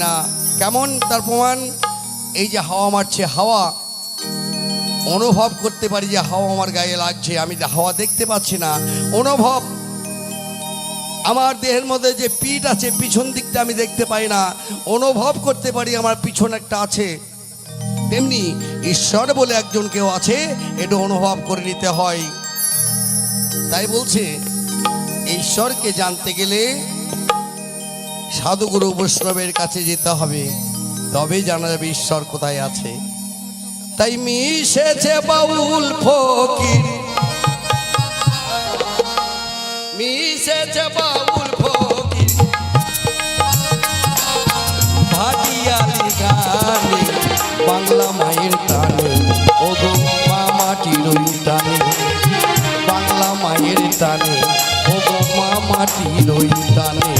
না। কেমন তার প্রমাণ? এই যে হাওয়া মারছে, হাওয়া। অনুভব করতে পারি যে হাওয়া আমার গায়ে লাগছে, আমি হাওয়া দেখতে পাচ্ছি না। অনুভব। আমার দেহের মধ্যে যে পিঠ আছে, পিছন দিকটা আমি দেখতে পাই না। অনুভব করতে পারি আমার পিছন একটা আছে। তেমনি ঈশ্বর বলে একজন কেউ আছে, এটা অনুভব করে নিতে হয়। তাই বলছে, ঈশ্বরকে জানতে গেলে সাধুগুরু বৈষ্ণবের কাছে যেতে হবে তবেই জানা যাবে ঈশ্বর কোথায় আছে। তাই মিশেছে বাউল ফকির। মিশেছে বাউল ফকির। ভাটিয়ালি গানে বাংলা মায়ের টানে ও গো মাটির টানে বাংলা মায়ের টানে ও গো মাটির টানে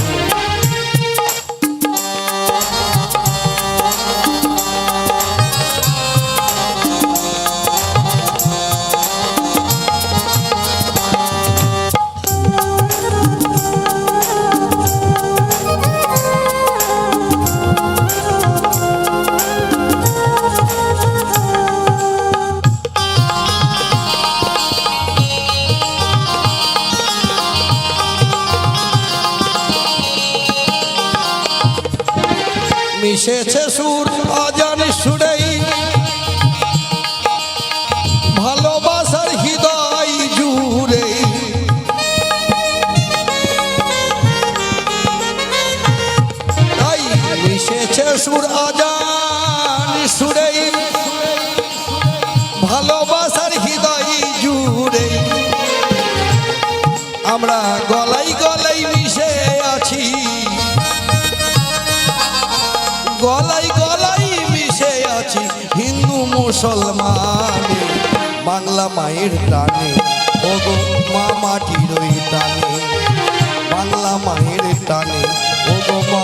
মিশেছে সুর অজান সুরেই। ভালোবাসার হৃদয় জুড়ে তাই মিশেছে সুর অজান সুরেই। ভালোবাসার হৃদয় জুড়ে আমরা গলাই গলাই মিশে গলাই গলাই মিশে আছি হিন্দু মুসলমান। বাংলা মায়ের টানে, ওগো মা মাটির টানে। বাংলা মায়ের টানে, ওগো মা